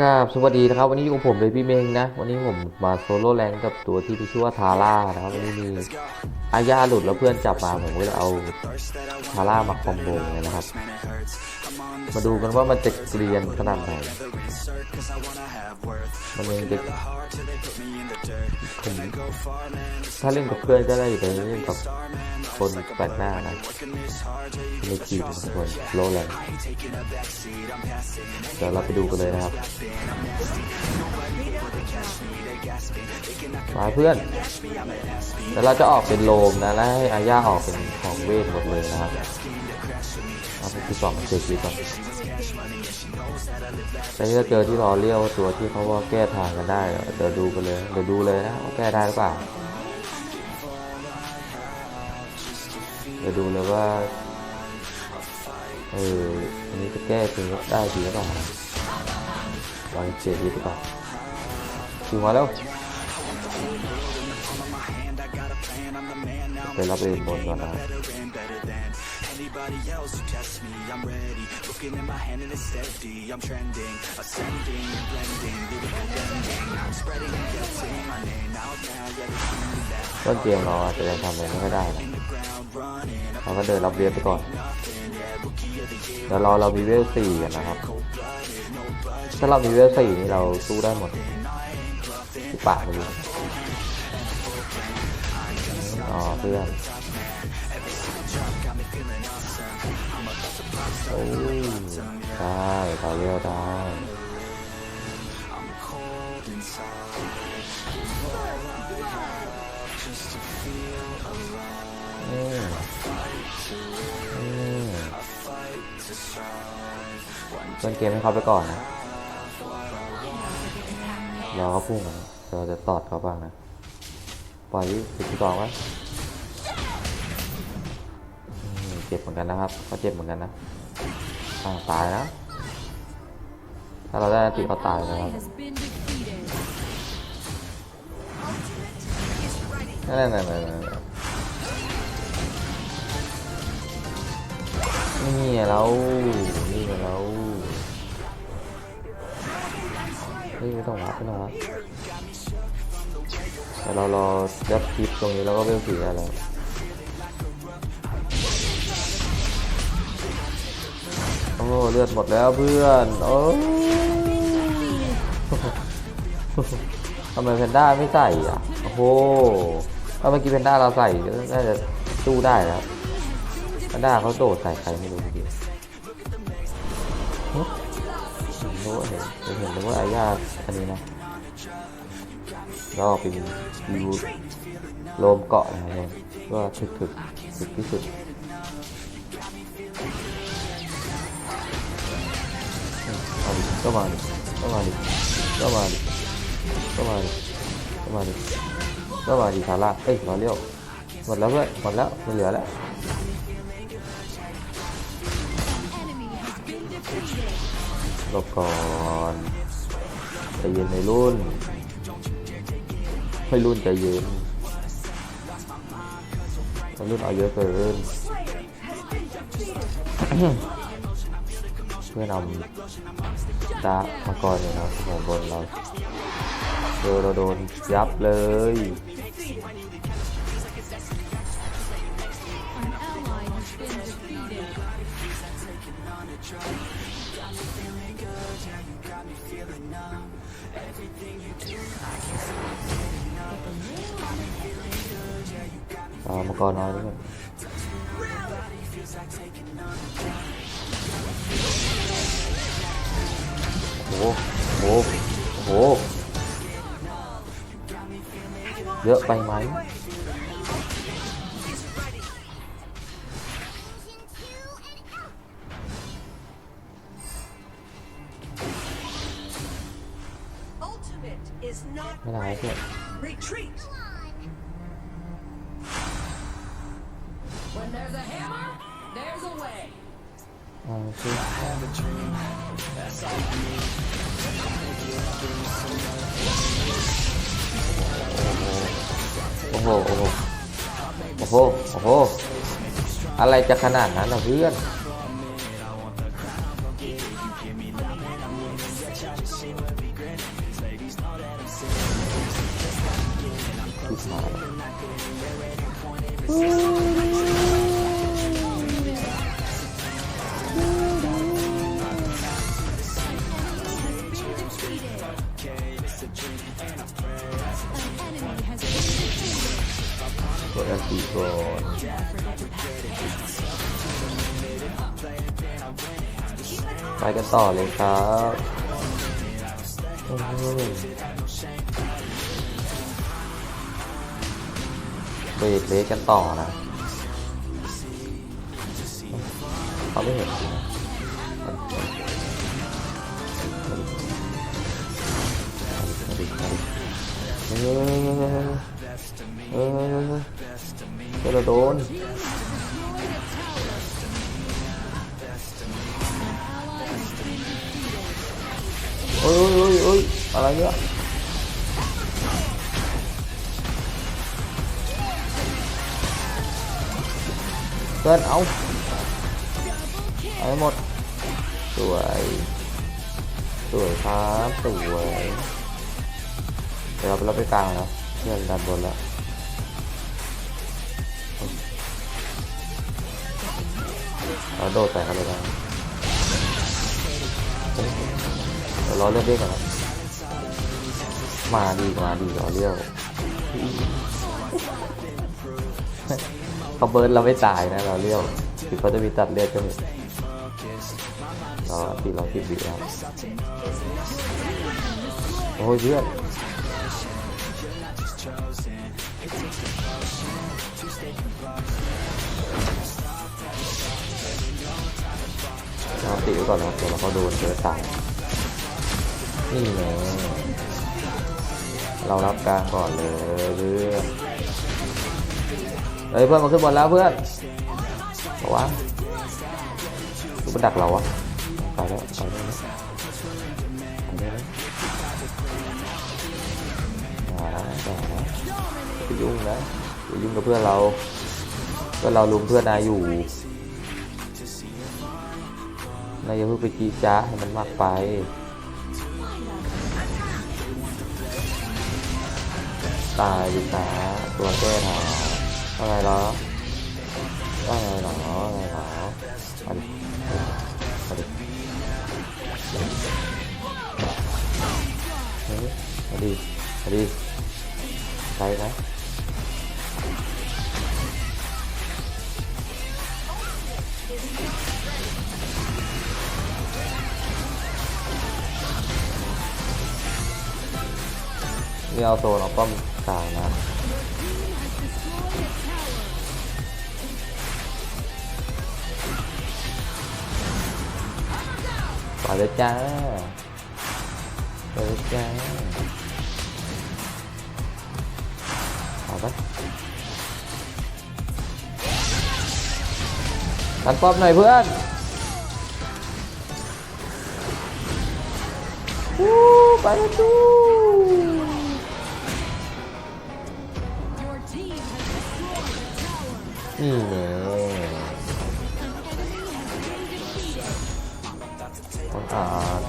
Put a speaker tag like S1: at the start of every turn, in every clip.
S1: ครับสวัสดีนะครับ วันนี้อยู่กับผมเลยพี่เมงนะ วันนี้ผมมาโซโล่แรงกับตัวที่ชื่อว่าทาร่านะครับ วันนี้มีอาญาหลุดแล้วเพื่อนจับมาผมก็เลยเอาทาร่ามาคอมโบเลยนะครับ มาดูกันว่ามันจะเกรียนขนาดไหน มันยังจะผมถ้าเล่นกับเพื่อนก็ได้แต่เล่นกับ คนแปลกหน้านะในทีมเป็นคนโลแรงเดี๋ยวเราไปดูกันเลยนะครับมาเพื่อนแล้วเราจะออกเป็นโลมนะแล้วให้อาญาออกเป็นของเวทหมดเลยนะครับเอาไปที่สองเจอคีก่อนแต่ที่เราเจอที่รอเลี้ยวตัวที่เขาว่าแก้ทางกันได้เหรอเดี๋ยวดูกันเลยเดี๋ยวดูเลยนะว่าแก้ได้หรือเปล่า จะดูเลยว่า เอออันนี้จะแก้จริงได้ดีหรือเปล่าวางเจดีหรือเปล่าถึงมาแล้วไปรับเองบนก่อนนะครับ ต้นเกมเราอาจจะยังทำอะไรไม่ค่อยได้นะเราก็เดินรับเรียบไปก่อนเดี๋ยวรอเรามีเวลสี่กันนะครับ ถ้าเรามีเวลสี่นี่เราสู้ได้หมดสิปากไปเลยอ๋อเพื่อน โอ้ยได้ต่อเวลได้อืมอืมต้นเกมให้เขาไปก่อนนะรอเขาพุ่งก่อนเราจะตอดเขาบ้างนะ ปล่อยสิบที่สองไว้ เจ็บเหมือนกันนะครับเขาเจ็บเหมือนกันนะอ่าตายนะถ้าเราได้ติเขาตายนะครับนั่นนั่นนั่นนั่นนั่นนี่ไงเรานี่ไงเราเฮ้ยไม่ต้องรับไม่ต้องรับแต่เรารอยัดคลิปตรงนี้แล้วก็เวลสี่ได้แล้ อ้เลือดหมดแล้วเพื่อนโอ้ทำไมแพนด้าไม่ใส่อะโอ้โหถ้าเมื่อกี้แพนด้าเราใส่ก็น่าจะสู้ได้แล้วแพนด้าเขาโดดใส่ใครไม่รู้เมื่อกี้หึเห็นรู้ว่เห็นเห็นเห็นเลยว่าอาญาอันนี้นะก็เป็นวิวโลมเกาะนะครับก็ถึกถึกถึกที่สุด ก็มาดิก็มาดิก็มาดิก็มาดิก็มาดิก็มาดิซาร่าเอ้ยรอเลี้ยวหมดแล้วเพื่อนหมดแล้วไม่เหลือแล้วหลบก่อนใจเย็นในรุ่นให้รุ่นใจเย็นรุ่นเอาเยอะเกิน พื่อนำดามังกรเนี่ยนะของบนเราเจอเราโดนยับเลยมังกรน้อยด้วย โอ้โหโอ้โหโอ้เยอะไปไหมไม่ได้เพื่อน โอ้โหโอ้โห โอ้โห โอ้โห อะไรจะขนาดนั้นนะเพื่อน ตีก่อนไปกันต่อเลยครับโอ้ยเบรกเบรกกันต่อนะเขาไม่เห็นเฮ้ย เฮ้ยเฮ้ยเฮ้ยเฮ้ยเราโดนโอ้ยโอ้ยโอ้ยอะไรเนี่ยเพื่อนเอาเอาให้หมด สวย สวยครับ สวย เดี๋ยวเราไปรับไปกลางแล้ว พื่อนดันบนแล้วเราโดดใส่กันเลยนะเดี๋ยวรอเลือดเรียกก่อนนะมาดีมาดีรอเรียวเขาเบิร์นเราไม่ตายนะเราเลี้ยวถึงเขาจะมีตัดเลือดก็มีเราตีเราติดบีแล้วโอ้ยเพื่อน ตีไว้ก่อนนะครับเดี๋ยวเราเขาโดนเจอตายนี่ไงเรารับกลางก่อนเลยเพื่อนเฮ้ยเพื่อนมาขึ้นบนแล้วเพื่อนบอกว่าดูมันดักเราวะไปแล้วไปแล้วไปแล้วอ่าไปยุ่งนะไปยุ่งกับเพื่อนเราเพื่อนเราลุมเพื่อนนายอยู่ นายอย่าเพิ่งไปจีจ้าให้มันมากไปตายดิจ้าตัวแก้ทาอะไรเหรออะไรเหรออะไรเหรอมาดิมาดิเฮ้ยมาดิมาดิใช่ไหม นี่เอาโซนเอาป้อมกลางนะไปเลยจ้าไปเลยจ้าเอาไปทันป๊อปหน่อยเพื่อนไปแล้วจู นี่น่
S2: An enemy has been defeated.
S1: ต้องอ่าน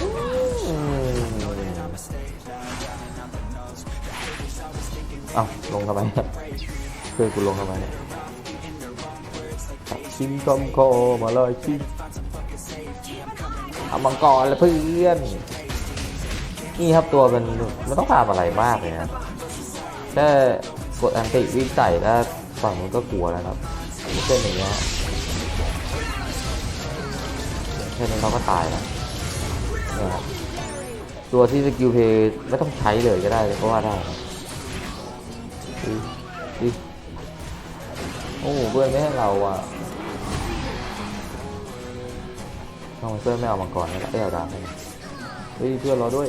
S1: อืมเอ้าลงทำไมเคยเพื่อนกูลงทำไมเนี่ย ชิมคอมโคมาเลยชิมเอามังกรแล้วเพื่อนนี่ครับตัวมันไม่ต้องทำอะไรมากเลยนะแค่กดอันติวิ่งใส่แล้วฝั่งมันก็กลัวแล้วครับไม่ใช่อย่างเงี้ยแค่นี้เขาก็ตายแล้วนี่ยครับตัวที่สกิลเพย์ไม่ต้องใช้เลยก็ได้เลยก็ว่าได้ดิดิโอ้เพื่อนไม่ให้เราอะ ทำไมเพื่อนไม่เอามังกรแล้วเอ้ยเอาดาบให้เฮ้ยเพื่อนเราด้วย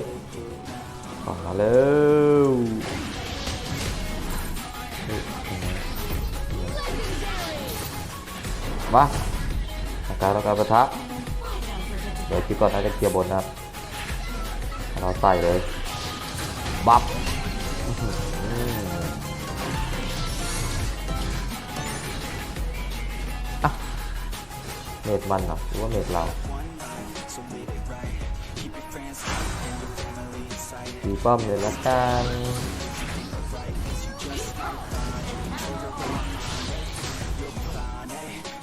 S1: ก่อนมาเร็วมาอาการเราการประทะเดี๋ยวคิดก่อนน่าจะเคลียร์บนนะครับ เราใส่เลย บัฟ เมดมันเหรอหรือว่าเมดเราตีป้อมเลยละกัน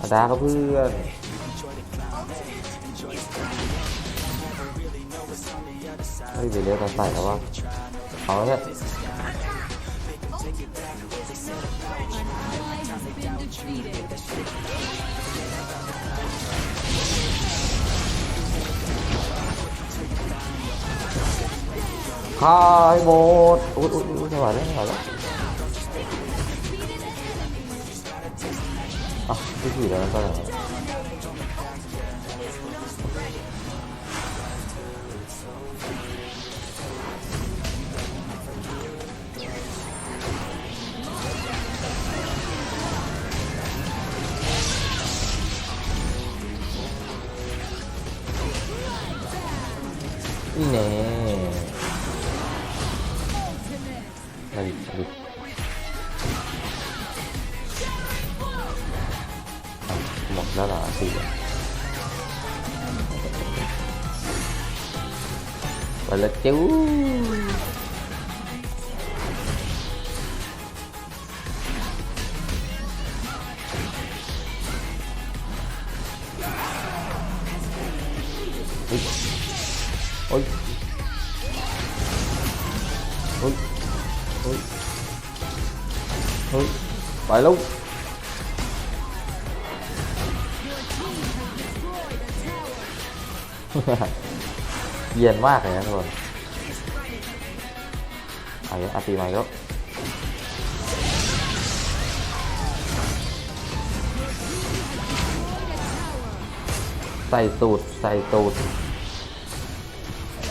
S1: อาดาก็เพื่อนเฮ้ยไปเรียกกันใส่แล้ววะเอาล้วเนี่ย ฆ่าให้หมดอุ้ยอุ้ยอุ้ยไม่ไหวแล้ นวะนี่แน่
S2: Ultimate.
S1: มาดิมาดิอะหมดแล้วเหรอสี่ไปละจิ้วโอ้ย แล้ว เย็นมากเลยนะทุกคนเอาอาตีใหม่ก็ใส่สูตร ใส่สูตร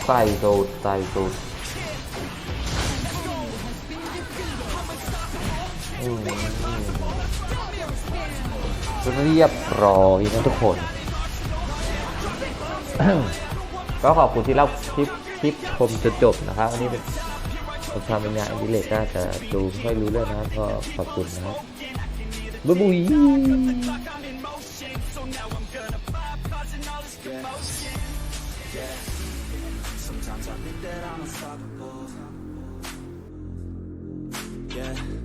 S1: ใส่สูตร ใส่สูตร เรียบร้อยนะทุกคน ก็ขอบคุณที่รับคลิปคลิปชมจนจบนะครับอันนี้เป็นผมทำเป็นงานอดิเรกก็จะดูไม่ค่อยรู้เรื่องนะครับก็ขอบคุณนะครับบ๊ายบุย
S3: Yeah.